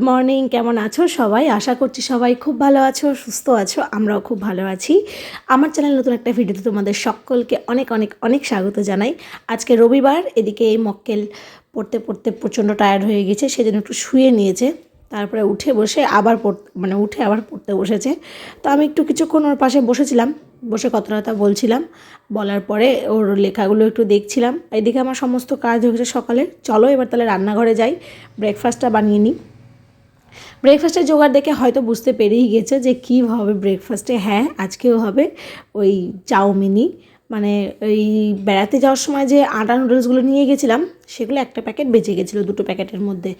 Good morning কেমন আছো সবাই? আশা করছি সবাই খুব ভালো আছো, সুস্থ আছো, আমরাও খুব ভালো আছি। আমার চ্যানেল নতুন একটা ভিডিওতে তোমাদের সকলকে অনেক অনেক অনেক স্বাগত জানাই। আজকে রবিবার, এদিকে এই মক্কেল পড়তে পড়তে প্রচণ্ড টায়ার্ড হয়ে গেছে, সেজন্য একটু শুয়ে নিয়েছে। তারপরে উঠে বসে আবার পড়তে মানে উঠে আবার পড়তে বসেছে। তো আমি একটু কিছুক্ষণ ওর পাশে বসেছিলাম, বসে কথা কথা বলছিলাম। বলার পরে ওর লেখাগুলো একটু দেখছিলাম। এদিকে আমার সমস্ত কাজ হয়েছে সকালে চলো এবার তাহলে রান্নাঘরে যাই। ব্রেকফাস্টটা বানিয়ে নিই। ব্রেকফাস্টের জোগাড় দেখে হয়তো বুঝতে পেরেই গেছে যে কী হবে ব্রেকফাস্টে হ্যাঁ আজকেও হবে ওই চাউমিনই। মানে ওই বেড়াতে যাওয়ার সময় যে আটা নুডলসগুলো নিয়ে গেছিলাম, সেগুলো একটা প্যাকেট বেঁচে গেছিল দুটো প্যাকেটের মধ্যে।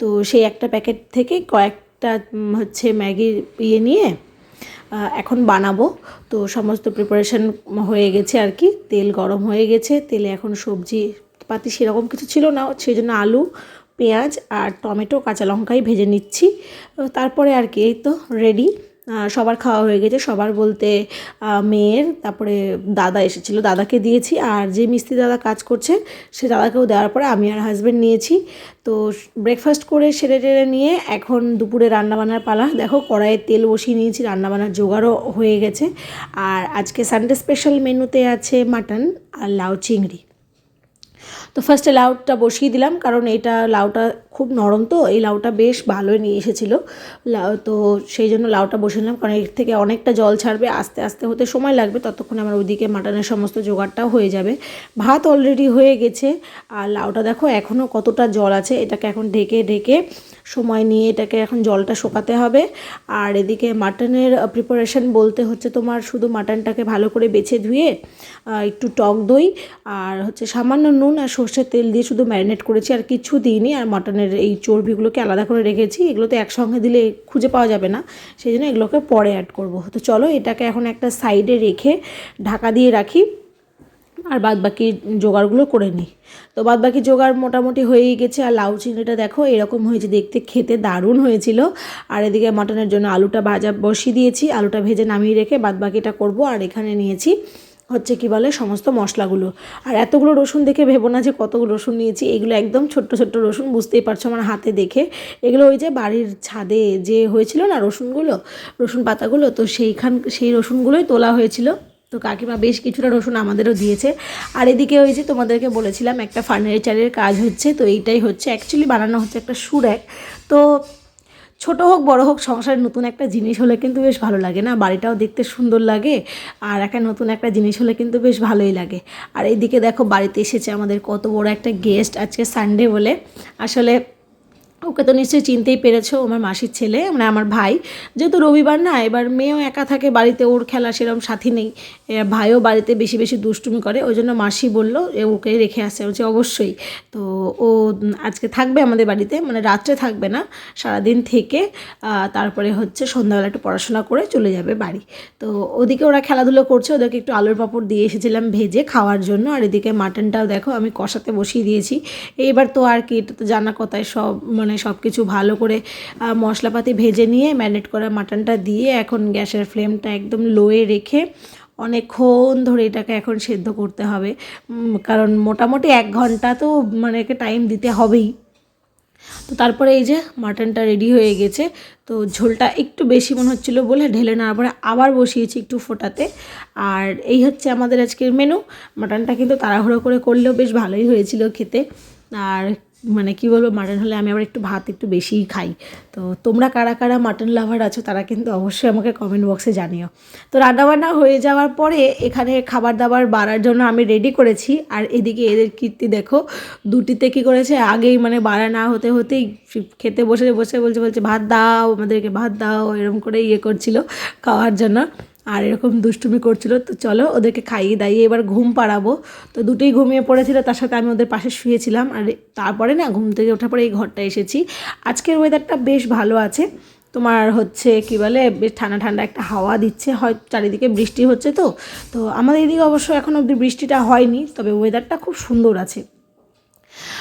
তো সেই একটা প্যাকেট থেকে কয়েকটা হচ্ছে ম্যাগির ইয়ে নিয়ে এখন বানাবো। তো সমস্ত প্রিপারেশন হয়ে গেছে আর কি। তেল গরম হয়ে গেছে, তেলে এখন সবজি পাতি সেরকম কিছু ছিল না, সেই জন্য আলু পেঁয়াজ আর টমেটো, কাঁচা লঙ্কাই ভেজে নিচ্ছি। তারপরে আর কি, এই তো রেডি সবার খাওয়া হয়ে গেছে। সবার বলতে মেয়ের, তারপরে দাদা এসেছিল। দাদাকে দিয়েছি। আর যে মিস্ত্রি দাদা কাজ করছে, সে দাদাকেও দেওয়ার পরে আমি আর হাজব্যান্ড নিয়েছি। তো ব্রেকফাস্ট করে সেরে টেরে নিয়ে এখন দুপুরে রান্নাবান্নার পালা। দেখো, কড়াইয়ে তেল বসিয়ে নিয়েছি। রান্নাবান্নার জোগাড়ও হয়ে গেছে। আর আজকে সানডে স্পেশাল মেনুতে আছে মাটন আর লাউ চিংড়ি। তো ফার্স্টে লাউটা বসিয়ে দিলাম, কারণ এটা লাউটা খুব নরম তো, এই লাউটা বেশ ভালোই নিয়ে এসেছিল। লাউ তো সেই জন্য লাউটা বসিয়ে নিলাম কারণ এর থেকে অনেকটা জল ছাড়বে, আস্তে আস্তে হতে সময় লাগবে, ততক্ষণে আমার ওইদিকে মাটনের সমস্ত জোগাড়টাও হয়ে যাবে। ভাত অলরেডি হয়ে গেছে, আর লাউটা দেখো এখনও কতটা জল আছে, এটাকে এখন ঢেকে ঢেকে সময় নিয়ে এটাকে এখন জলটা শোকাতে হবে। আর এদিকে মাটনের প্রিপারেশন বলতে হচ্ছে তোমার শুধু মাটনটাকে ভালো করে বেছে ধুয়ে একটু টক দই, আর হচ্ছে সামান্য নুন আর সর্ষের তেল দিয়ে শুধু ম্যারিনেট করেছি আর কিছু দিইনি। আর মাটনের এই চর্বিগুলোকে আলাদা করে রেখেছি। এগুলো তো একসঙ্গে দিলে খুঁজে পাওয়া যাবে না। সেই জন্য এগুলোকে পরে অ্যাড করব। তো চলো এটাকে এখন একটা সাইডে রেখে ঢাকা দিয়ে রাখি। আর বাদ বাকি জোগাড়গুলো করে নিই। তো বাদ বাকি জোগাড় মোটামুটি হয়েই গেছে। আর লাউ চিংড়িটা দেখো, এরকম হয়েছে। দেখতে খেতে দারুণ হয়েছিল। আর এদিকে মাটনের জন্য আলুটা ভাজা বসিয়ে দিয়েছি। আলুটা ভেজে নামিয়ে রেখে বাদ বাকিটা করব। আর এখানে নিয়েছি হচ্ছে কি বলে, সমস্ত মশলাগুলো। আর এতগুলো রসুন দেখে ভেবো না যে কতগুলো রসুন নিয়েছি। এগুলো একদম ছোট্ট ছোট্ট রসুন, বুঝতেই পারছ আমার হাতে দেখে। এগুলো ওই যে বাড়ির ছাদে যে হয়েছিল না রসুনগুলো, রসুন পাতাগুলো, তো সেইখান, সেই রসুনগুলোই তোলা হয়েছিল। তো কাকিমা বেশ কিছুটা রসুন আমাদেরও দিয়েছে। আর এদিকে ওই যে তোমাদেরকে বলেছিলাম একটা ফার্নিচারের কাজ হচ্ছে, তো এইটাই হচ্ছে। অ্যাকচুয়ালি বানানো হচ্ছে একটা সুরেক। তো ছোট হোক, বড় হোক, সংসারে নতুন একটা জিনিস হলে কিন্তু বেশ ভালো লাগে না? বাড়িটাও দেখতে সুন্দর লাগে, আর একটা নতুন একটা জিনিস হলে কিন্তু বেশ ভালোই লাগে। আর এইদিকে দেখো, বাড়িতে এসেছে আমাদের কত বড় একটা গেস্ট আজকে সানডে বলে। আসলে ওকে তো নিশ্চয়ই চিনতেই পেরেছ, আমার মাসির ছেলে মানে আমার ভাই। যেহেতু রবিবার না, এবার মেয়েও একা থাকে, বাড়িতে ওর খেলা সেরকম সাথী নেই। ভাইও বাড়িতে বেশি বেশি দুষ্টুমি করে, ওই জন্য মাসি বলল ওকে রেখে আসে বলছে অবশ্যই। তো ও আজকে থাকবে আমাদের বাড়িতে মানে রাত্রে থাকবে না, সারাদিন থেকে তারপরে হচ্ছে সন্ধ্যাবেলা একটু পড়াশোনা করে চলে যাবে বাড়ি। তো ওদিকে ওরা খেলাধুলো করছে, ওদেরকে একটু আলুর পাঁপড় দিয়ে এসেছিলাম ভেজে খাওয়ার জন্য, আর এদিকে মাটনটাও দেখো, আমি কষাতে বসিয়ে দিয়েছি। এইবার তো আর কি, এটা তো জানা কথায় সব মানে সব কিছু ভালো করে মশলাপাতি ভেজে নিয়ে ম্যারিনেট করা মাটনটা দিয়ে এখন গ্যাসের ফ্লেমটা একদম লোয়ে রেখে অনেকক্ষণ ধরে এটাকে এখন সেদ্ধ করতে হবে। কারণ মোটামুটি এক ঘণ্টা তো মানে টাইম দিতে হবেই। তো তারপরে এই যে মাটনটা রেডি হয়ে গেছে, তো ঝোলটা একটু বেশি মনে হচ্ছিল বলে ঢেলে নেওয়ার পরে আবার বসিয়েছি একটু ফোটাতে। আর এই হচ্ছে আমাদের আজকের মেনু মাটনটা কিন্তু তাড়াহুড়ো করে করলেও বেশ ভালোই হয়েছিল খেতে। আর মানে কি বলব, মাটন হলে আমি আবার একটু ভাত একটু বেশিই খাই। তো তোমরা কারা কারা মাটন লাভার আছো তারা কিন্তু অবশ্যই আমাকে কমেন্ট বক্সে জানিও। তো রান্নাবান্না হয়ে যাওয়ার পরে এখানে খাবার দাবার বাড়ার জন্য আমি রেডি করেছি। আর এদিকে এদের কীর্তি দেখো, দুটিতে কি করেছে? আগেই মানে বাড়া না হতে হতেই খেতে বসে বসে বলছে বলছে, ভাত দাও, আমাদেরকে ভাত দাও। এরকম করে ইয়ে করছিল খাওয়ার জন্য। আর এরকম দুষ্টুমি করছিল, তো চলো ওদেরকে খাইয়ে দাইয়ে এবার ঘুম পাড়াবো। তো দুটোই ঘুমিয়ে পড়েছিল, তার সাথে আমি ওদের পাশে শুয়েছিলাম। আর তারপরে না ঘুম থেকে ওঠার পরে এই ঘরটা এসেছি। আজকের ওয়েদারটা বেশ ভালো আছে। তোমার হচ্ছে কি বলে, বেশ ঠান্ডা ঠান্ডা একটা হাওয়া দিচ্ছে, হয় চারিদিকে বৃষ্টি হচ্ছে তো। তো আমাদের এদিকে অবশ্য এখন অবধি বৃষ্টিটা হয়নি, তবে ওয়েদারটা খুব সুন্দর আছে।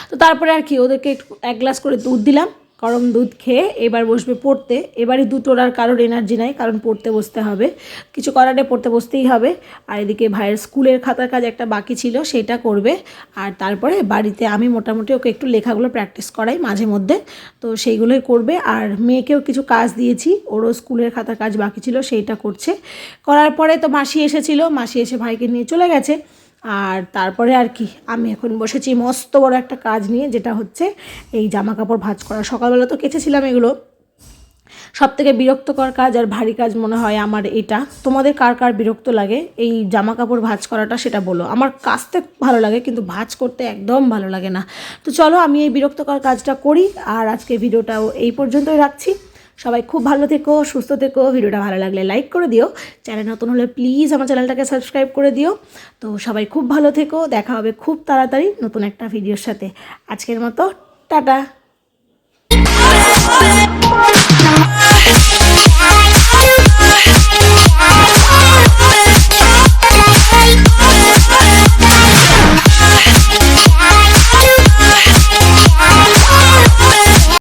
তো তারপরে আর কি, ওদেরকে একটু এক গ্লাস করে দুধ দিলাম। গরম দুধ খেয়ে এবার বসবে পড়তে। এবারই দুটোর আর কারোর এনার্জি নাই, কারণ পড়তে বসতে হবে। কিছু করার পড়তে বসতেই হবে। আর এদিকে ভাইয়ের স্কুলের খাতার কাজ একটা বাকি ছিল, সেটা করবে। আর তারপরে বাড়িতে আমি মোটামুটি ওকে একটু লেখাগুলো প্র্যাকটিস করাই মাঝে মধ্যে। তো সেইগুলোই করবে। আর মেয়েকেও কিছু কাজ দিয়েছি, ওরও স্কুলের খাতার কাজ বাকি ছিল, সেইটা করছে। করার পরে তো মাসি এসেছিল, মাসি এসে ভাইকে নিয়ে চলে গেছে। আর তারপরে আর কি, আমি এখন বসেছি মস্ত বড় একটা কাজ নিয়ে, যেটা হচ্ছে এই জামা কাপড় ভাঁজ করা। সকালবেলা তো কেচেছিলাম এগুলো। সব থেকে বিরক্তকর কাজ আর ভারী কাজ মনে হয় আমার এটা। তোমাদের কার কার বিরক্ত লাগে এই জামা কাপড় ভাঁজ করাটা, সেটা বলো। আমার কাচতে ভালো লাগে, কিন্তু ভাঁজ করতে একদম ভালো লাগে না। তো চলো, আমি এই বিরক্তকর কাজটা করি, আর আজকে ভিডিওটাও এই পর্যন্তই রাখছি। সবাই খুব ভালো থেকো, সুস্থ থেকো, ভিডিওটা ভালো লাগলে লাইক করে দিও। চ্যানেল নতুন হলে প্লিজ আমার চ্যানেলটাকে সাবস্ক্রাইব করে দিও। তো সবাই খুব ভালো থেকো, দেখা হবে খুব তাড়াতাড়ি নতুন একটা ভিডিওর সাথে। আজকের মতো, টাটা!